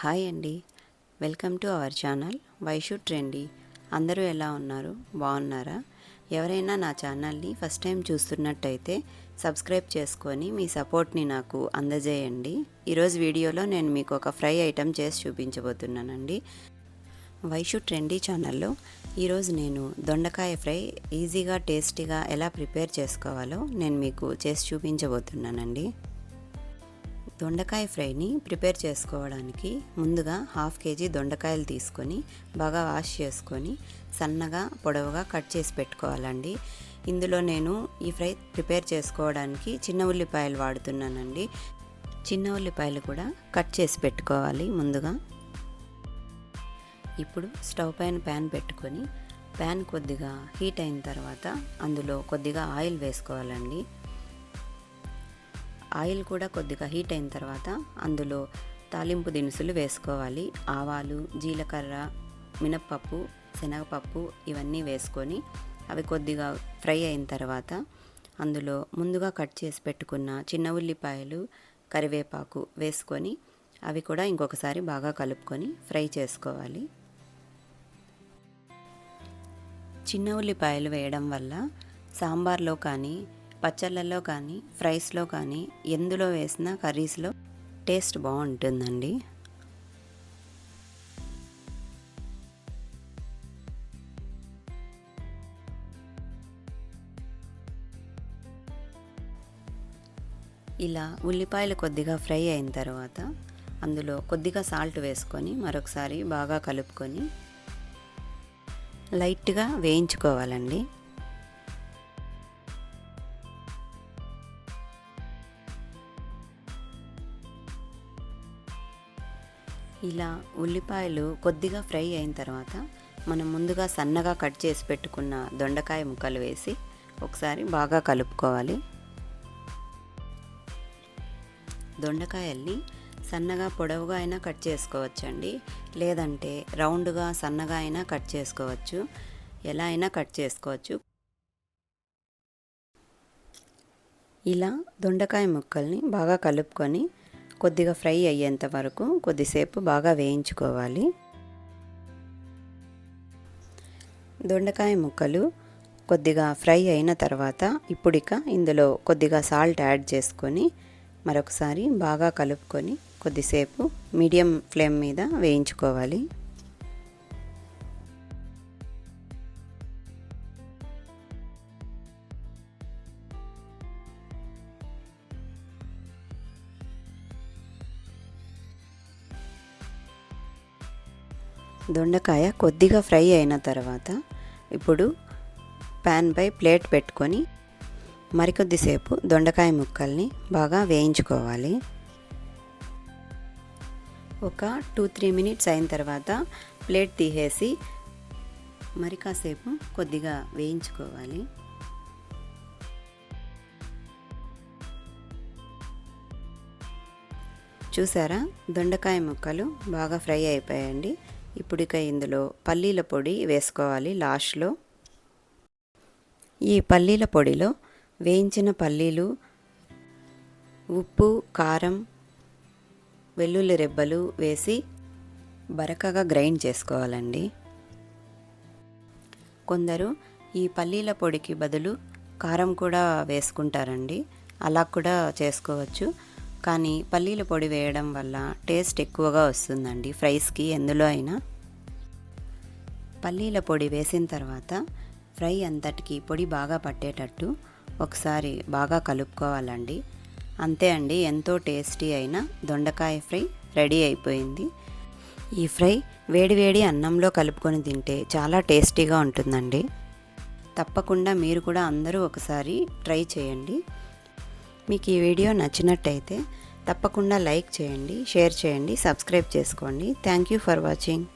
Hi అండి. Welcome to our channel Vaishu trendy. అందరూ ఎలా ఉన్నారు? బాగున్నారా? ఎవరైనా నా ఛానల్ని ఫస్ట్ టైం చూస్తున్నట్టయితే సబ్స్క్రైబ్ చేసుకొని మీ సపోర్ట్ని నాకు అందజేయండి. ఈరోజు వీడియోలో నేను మీకు ఒక ఫ్రై ఐటెం చేసి చూపించబోతున్నానండి. వైషు ట్రెండీ ఛానల్లో ఈరోజు నేను దొండకాయ ఫ్రై ఈజీగా టేస్టీగా ఎలా ప్రిపేర్ చేసుకోవాలో నేను మీకు చేసి చూపించబోతున్నానండి. దొండకాయ ఫ్రైని ప్రిపేర్ చేసుకోవడానికి ముందుగా హాఫ్ కేజీ దొండకాయలు తీసుకొని బాగా వాష్ చేసుకొని సన్నగా పొడవుగా కట్ చేసి పెట్టుకోవాలండి. ఇందులో నేను ఈ ఫ్రై ప్రిపేర్ చేసుకోవడానికి చిన్న ఉల్లిపాయలు వాడుతున్నానండి. చిన్న ఉల్లిపాయలు కూడా కట్ చేసి పెట్టుకోవాలి ముందుగా. ఇప్పుడు స్టవ్ పైన ప్యాన్ పెట్టుకొని ప్యాన్ కొద్దిగా హీట్ అయిన తర్వాత అందులో కొద్దిగా ఆయిల్ వేసుకోవాలండి. ఆయిల్ కూడా కొద్దిగా హీట్ అయిన తర్వాత అందులో తాలింపు దినుసులు వేసుకోవాలి. ఆవాలు జీలకర్ర మినప్పప్పు శనగపప్పు ఇవన్నీ వేసుకొని అవి కొద్దిగా ఫ్రై అయిన తర్వాత అందులో ముందుగా కట్ చేసి పెట్టుకున్న చిన్న ఉల్లిపాయలు కరివేపాకు వేసుకొని అవి కూడా ఇంకొకసారి బాగా కలుపుకొని ఫ్రై చేసుకోవాలి. చిన్న ఉల్లిపాయలు వేయడం వల్ల సాంబార్లో కానీ పచ్చళ్ళల్లో కానీ ఫ్రైస్లో కానీ ఎందులో వేసినా కర్రీస్లో టేస్ట్ బాగుంటుందండి. ఇలా ఉల్లిపాయలు కొద్దిగా ఫ్రై అయిన తర్వాత అందులో కొద్దిగా సాల్ట్ వేసుకొని మరొకసారి బాగా కలుపుకొని లైట్గా వేయించుకోవాలండి. ఇలా ఉల్లిపాయలు కొద్దిగా ఫ్రై అయిన తర్వాత మనం ముందుగా సన్నగా కట్ చేసి పెట్టుకున్న దొండకాయ ముక్కలు వేసి ఒకసారి బాగా కలుపుకోవాలి. దొండకాయల్ని సన్నగా పొడవుగా అయినా కట్ చేసుకోవచ్చండి. లేదంటే రౌండ్గా సన్నగా అయినా కట్ చేసుకోవచ్చు. ఎలా అయినా కట్ చేసుకోవచ్చు. ఇలా దొండకాయ ముక్కల్ని బాగా కలుపుకొని కొద్దిగా ఫ్రై అయ్యేంత వరకు కొద్దిసేపు బాగా వేయించుకోవాలి. దొండకాయ ముక్కలు కొద్దిగా ఫ్రై అయిన తర్వాత ఇప్పుడిక ఇందులో కొద్దిగా సాల్ట్ యాడ్ చేసుకొని మరొకసారి బాగా కలుపుకొని కొద్దిసేపు మీడియం ఫ్లేమ్ మీద వేయించుకోవాలి. దొండకాయ కొద్దిగా ఫ్రై అయిన తర్వాత ఇప్పుడు ప్యాన్పై ప్లేట్ పెట్టుకొని మరికొద్దిసేపు దొండకాయ ముక్కల్ని బాగా వేయించుకోవాలి. ఒక టూ త్రీ మినిట్స్ అయిన తర్వాత ప్లేట్ తీసేసి మరి కాసేపు కొద్దిగా వేయించుకోవాలి. చూసారా? దొండకాయ ముక్కలు బాగా ఫ్రై అయిపోయాయండి. ఇప్పుడు ఇక ఇందులో పల్లీల పొడి వేసుకోవాలి లాస్ట్లో. ఈ పల్లీల పొడిలో వేయించిన పల్లీలు ఉప్పు కారం వెల్లుల్లి రెబ్బలు వేసి బరకగా గ్రైండ్ చేసుకోవాలండి. కొందరు ఈ పల్లీల పొడికి బదులు కారం కూడా వేసుకుంటారండి. అలా కూడా చేసుకోవచ్చు. కానీ పల్లీల పొడి వేయడం వల్ల టేస్ట్ ఎక్కువగా వస్తుందండి ఫ్రైస్కి. ఎందులో అయినా పల్లీల పొడి వేసిన తర్వాత ఫ్రై అంతటికి పొడి బాగా పట్టేటట్టు ఒకసారి బాగా కలుపుకోవాలండి. అంతే అండి ఎంతో టేస్టీ అయిన దొండకాయ ఫ్రై రెడీ అయిపోయింది. ఈ ఫ్రై వేడివేడి అన్నంలో కలుపుకొని తింటే చాలా టేస్టీగా ఉంటుందండి. తప్పకుండా మీరు కూడా అందరూ ఒకసారి ట్రై చేయండి. మీకు ఈ వీడియో నచ్చినట్టయితే తప్పకుండా లైక్ చేయండి షేర్ చేయండి సబ్స్క్రైబ్ చేసుకోండి. Thank you for watching